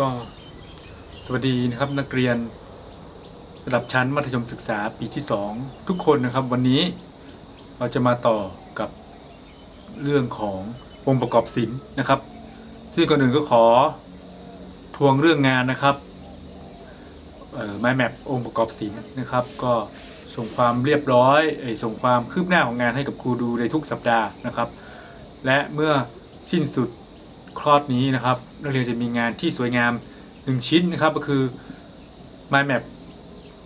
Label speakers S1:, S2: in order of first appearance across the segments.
S1: ก็สวัสดีนะครับนักเรียนระดับชั้นมัธยมศึกษาปีที่ 2 ทุกคนนะครับวันนี้เราจะมาต่อกับเรื่องขององค์ประกอบศิลป์นะครับ ซึ่งก่อนอื่นก็ขอทวงเรื่องงานนะครับไมแมปองค์ประกอบศิลป์นะครับ ก็ส่งความเรียบร้อยส่งความคืบหน้าของงานให้กับครูดูในทุกสัปดาห์นะครับ และเมื่อสิ้นสุด คลอดนี้นะครับนักเรียนจะมีงานที่สวยงามหนึ่งชิ้นนะครับก็คือ mind map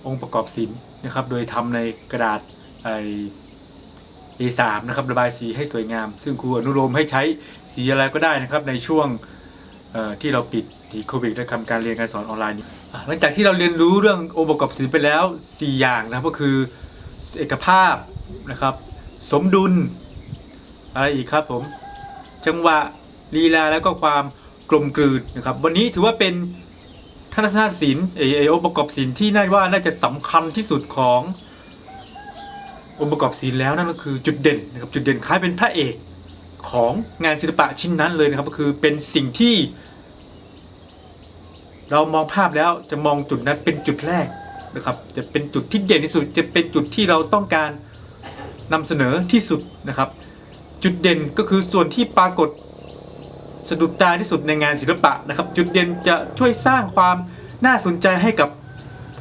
S1: องค์ประกอบศิลป์นะครับ โดยทำในกระดาษไอ A3 นะครับระบายสีให้สวยงาม ซึ่งครูอนุโลมให้ใช้สีอะไรก็ได้นะครับ ในช่วงที่เราปิดที่โควิดและทำการเรียนการสอนออนไลน์หลังจากที่เราเรียนรู้เรื่ององค์ประกอบศิลป์ไปแล้ว 4 อย่างนะครับก็คือเอกภาพนะครับ สมดุลอะไรอีกครับผม จังหวะ ลีลาแล้วก็ความกลมกลืนนะครับ วันนี้ถือว่าเป็นทัศนศิลป์ไอไอองค์ประกอบศิลป์ที่น่าว่าน่าจะสำคัญที่สุดขององค์ประกอบศิลป์แล้วนั่นก็คือจุดเด่นนะครับจุดเด่นคล้ายเป็นพระเอกของงานศิลปะชิ้นนั้นเลยนะครับ ก็คือเป็นสิ่งที่ เรามองภาพแล้วจะมองจุดนั้นเป็นจุดแรกนะครับ จะเป็นจุดที่เด่นที่สุด จะเป็นจุดที่เราต้องการนำเสนอที่สุดนะครับ จุดเด่นก็คือส่วนที่ปรากฏ สะดุดตาที่สุดในงานศิลปะนะครับ จุดเด่นจะช่วยสร้างความน่าสนใจให้กับ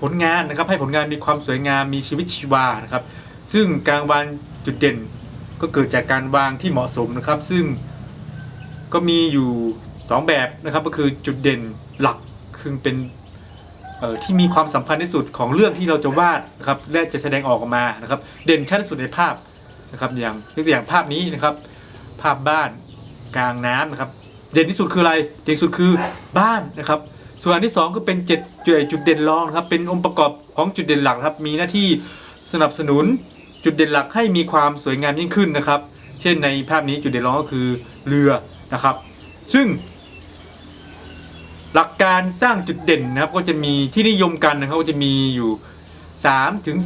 S1: ผลงานนะครับ ให้ผลงานมีความสวยงามมีชีวิตชีวานะครับ ซึ่งการวางจุดเด่นก็เกิดจากการวางที่เหมาะสมนะครับ ซึ่งก็มีอยู่ 2 แบบนะครับก็คือจุดเด่นหลักคือเป็นที่มีความสำคัญที่สุดของเรื่องที่เราจะวาดนะครับและจะแสดงออกมานะครับ เด่นชัดที่สุดในภาพนะครับอย่างยกตัวอย่างภาพนี้นะครับ ภาพบ้านกลางน้ำนะครับ เด่นที่สุดคืออะไร เด่นที่สุดคือบ้านนะครับ ส่วนอันที่สองก็เป็นเจ็ดจุดจุดเด่นรองครับเป็นองค์ประกอบของจุดเด่นหลักครับมีหน้าที่สนับสนุนจุดเด่นหลักให้มีความสวยงามยิ่งขึ้นนะครับ เช่นในภาพนี้จุดเด่นรองก็คือเรือนะครับ ซึ่ง หลักการสร้างจุดเด่นนะครับ ก็จะมีที่นิยมกันนะครับก็จะมีอยู่3ถึง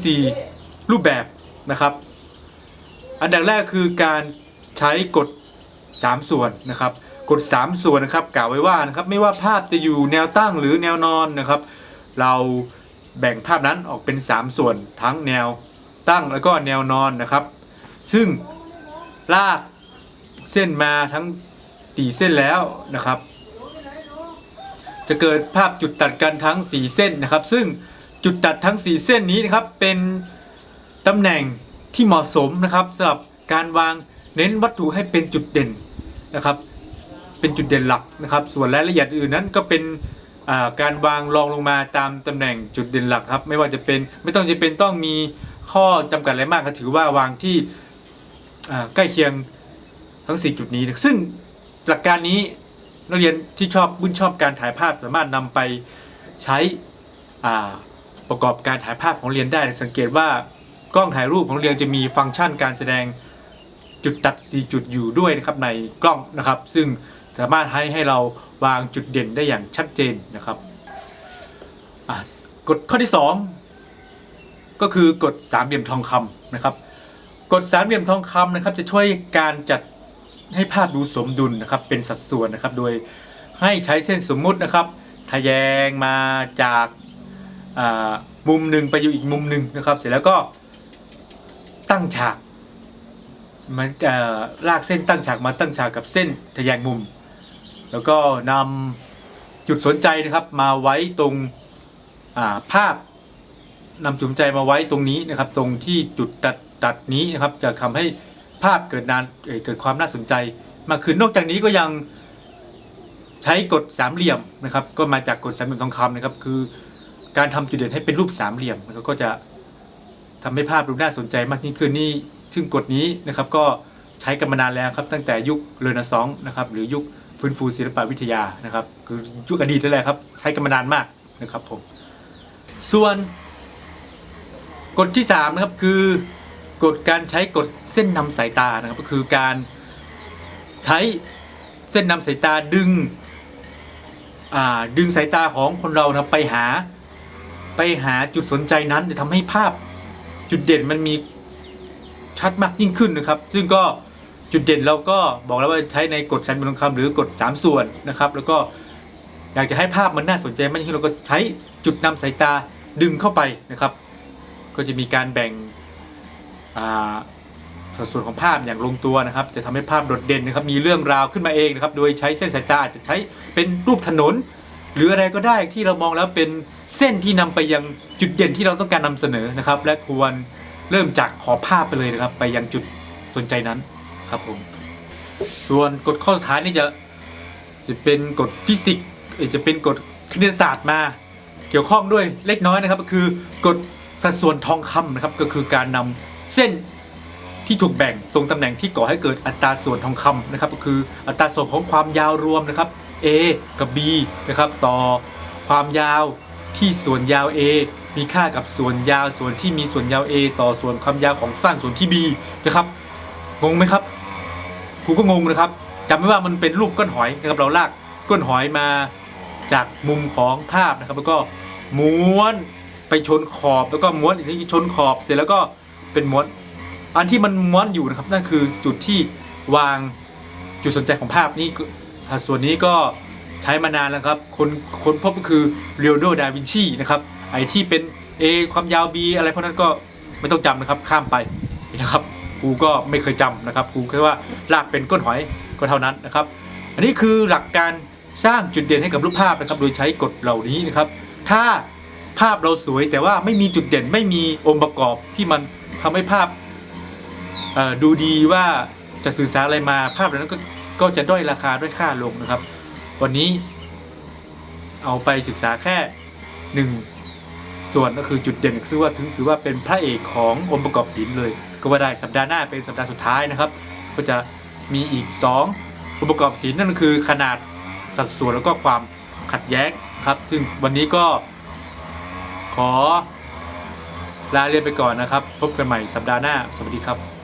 S1: 4รูปแบบนะครับ อันดับแรกคือการใช้กฎ3ส่วนนะครับ กฎ3 ส่วนนะครับกล่าวไว้ว่านะครับไม่ว่าภาพจะอยู่แนวตั้งหรือแนวนอนนะครับ เราแบ่งภาพนั้นออกเป็น 3 ส่วนทั้งแนวตั้งแล้วก็แนวนอนนะครับ ซึ่งลากเส้นมาทั้ง 4 เส้นแล้วนะครับ จะเกิดภาพจุดตัดกันทั้ง 4 เส้นนะครับ ซึ่งจุดตัดทั้ง 4 เส้นนี้นะครับเป็นตำแหน่งที่เหมาะสมนะครับสำหรับการวางเน้นวัตถุให้เป็นจุดเด่นนะครับ เป็นจุดเด่นหลักนะครับ ส่วนรายละเอียดอื่นนั้นก็เป็นการวางรองลงมาตามตำแหน่งจุดเด่นหลักครับ ไม่ว่าจะเป็นไม่ต้องจะเป็นต้องมีข้อจำกัดอะไรมากก็ถือว่าวางที่ใกล้เคียงทั้ง 4 จุดนี้นะซึ่งหลักการนี้นักเรียนที่ชอบบุญชอบการถ่ายภาพสามารถนำไปใช้ประกอบการถ่ายภาพของเรียนได้ สังเกตว่ากล้องถ่ายรูปของเรียนจะมีฟังก์ชันการแสดงจุดตัด 4 จุดอยู่ด้วยนะครับในกล้องนะครับ ซึ่ง สามารถให้ให้เราวางจุดเด่นได้อย่างชัดเจนนะครับกฎข้อที่ 2 ก็คือกฎสามเหลี่ยมทองคำนะครับกฎสามเหลี่ยมทองคำนะครับจะช่วยการจัดให้ภาพดูสมดุลนะครับเป็นสัดส่วนนะครับโดยให้ใช้เส้นสมมุตินะครับทะแยงมาจากามุมหนึ่งไปอยู่อีกมุมหนึ่งนะครับ เสร็จแล้วก็ตั้งฉากมันจะลากเส้นตั้งฉากมาตั้งฉากกับเส้นทะแยงมุม แล้วก็นำจุดสนใจนะครับมาไว้ตรงาภาพนำจุดสนใจมาไว้ตรงนี้นะครับ ตรงที่จุดตัดตัดนี้นะครับ จะทำให้ภาพเกิดนานเเกิดความน่าสนใจมากขึ้นนอกจากนี้ก็ยังใช้กฎสามเหลี่ยมนะครับ ก็มาจากกฎสามเหลี่ยมทองคำนะครับ คือการทำจุดเด่นให้เป็นรูปสามเหลี่ยมนะครับก็จะทำให้ภาพดูน่าสนใจมากยิ่งขึ้นนี่ซึ่งกฎนี้นะครับก็ใช้กันมานานแล้วครับตั้งแต่ยุคเรเนซองส์นะครับหรือยุค ฟื้นฟูศิลปวิทยานะครับคือยุคอดีตนั่นแหละครับ ใช้กันมานานมากนะครับผมส่วนกฎที่สามนะครับคือกฎการใช้กฎเส้นนำสายตานะครับก็คือการใช้เส้นนำสายตาดึงดึงสายตาของคนเรานะไปหาไปหาจุดสนใจนั้นจะทำให้ภาพจุดเด่นมันมีชัดมากยิ่งขึ้นนะครับ ซึ่งก็ จุดเด่นเราก็บอกแล้วว่าใช้ในกฎสันบนคำหรือกฎ3 ส่วนนะครับ แล้วก็อยากจะให้ภาพมันน่าสนใจมากยิ่เราก็ใช้จุดนำสายตาดึงเข้าไปนะครับ ก็จะมีการแบ่งสัดส่วนของภาพอย่างลงตัวนะครับ จะทำให้ภาพโดดเด่นนะครับ มีเรื่องราวขึ้นมาเองนะครับ โดยใช้เส้นสายตาอาจจะใช้เป็นรูปถนน หรืออะไรก็ได้ที่เรามองแล้วเป็นเส้นที่นำไปยังจุดเด่นที่เราต้องการนำเสนอนะครับ และควรเริ่มจากขอภาพไปเลยนะครับ ไปยังจุดสนใจนั้น ครับผม ส่วนกฎข้อสุดท้ายนี่จะจะเป็นกฎฟิสิกส์จะเป็นกฎคณิตศาสตร์มา เกี่ยวข้องด้วยเล็กน้อยนะครับ ก็คือกฎสัดส่วนทองคำนะครับ ก็คือการนำเส้นที่ถูกแบ่งตรงตำแหน่งที่ก่อให้เกิดอัตราส่วนทองคำนะครับ ก็คืออัตราส่วนของความยาวรวมนะครับ A กับ B นะครับต่อความยาวที่ส่วนยาว A มีค่ากับส่วนยาวส่วนที่มีส่วนยาว A ต่อส่วนความยาวของสั้นส่วนที่ B นะครับงงไหมครับ กูก็งงนะครับจำไม่ว่ามันเป็นรูปก้นหอยนะครับเราลากก้นหอยมาจากมุมของภาพนะครับ แล้วก็ม้วนไปชนขอบแล้วก็ม้วนอีกทีชนขอบเสร็จแล้วก็เป็นม้วน อันที่มันม้วนอยู่นะครับนั่นคือจุดที่วางจุดสนใจของภาพนี่ก็อ่าส่วนนี้ก็ใช้มานานแล้วครับ คนคนพบก็คือเรียโดดาวินชีนะครับไอที่เป็น A ความยาว B อะไรพวกนั้นก็ไม่ต้องจำนะครับข้ามไปนะครับ กูก็ไม่เคยจำนะครับกูแค่ว่าลากเป็นก้นหอยก็เท่านั้นนะครับ อันนี้คือหลักการสร้างจุดเด่นให้กับรูปภาพนะครับ โดยใช้กฎเหล่านี้นะครับ ถ้าภาพเราสวยแต่ว่าไม่มีจุดเด่นไม่มีองค์ประกอบที่มันทำให้ภาพดูดีว่าจะสื่อสารอะไรมาภาพเหล่านั้นก็ก็จะด้อยราคาด้อยค่าลงนะครับ วันนี้เอาไปศึกษาแค่หนึ่ง ส่วนก็คือจุดเด่นก็คือว่าถึงถือว่าเป็นพระเอกขององค์ประกอบศิลป์เลย ก็ว่าได้สัปดาห์หน้าเป็นสัปดาห์สุดท้ายนะครับ ก็จะมีอีก 2 องค์ประกอบศิลป์นั่นก็คือขนาดสัดส่วนแล้วก็ความขัดแย้งครับ ซึ่งวันนี้ก็ขอลาเรียนไปก่อนนะครับ พบกันใหม่สัปดาห์หน้า สวัสดีครับ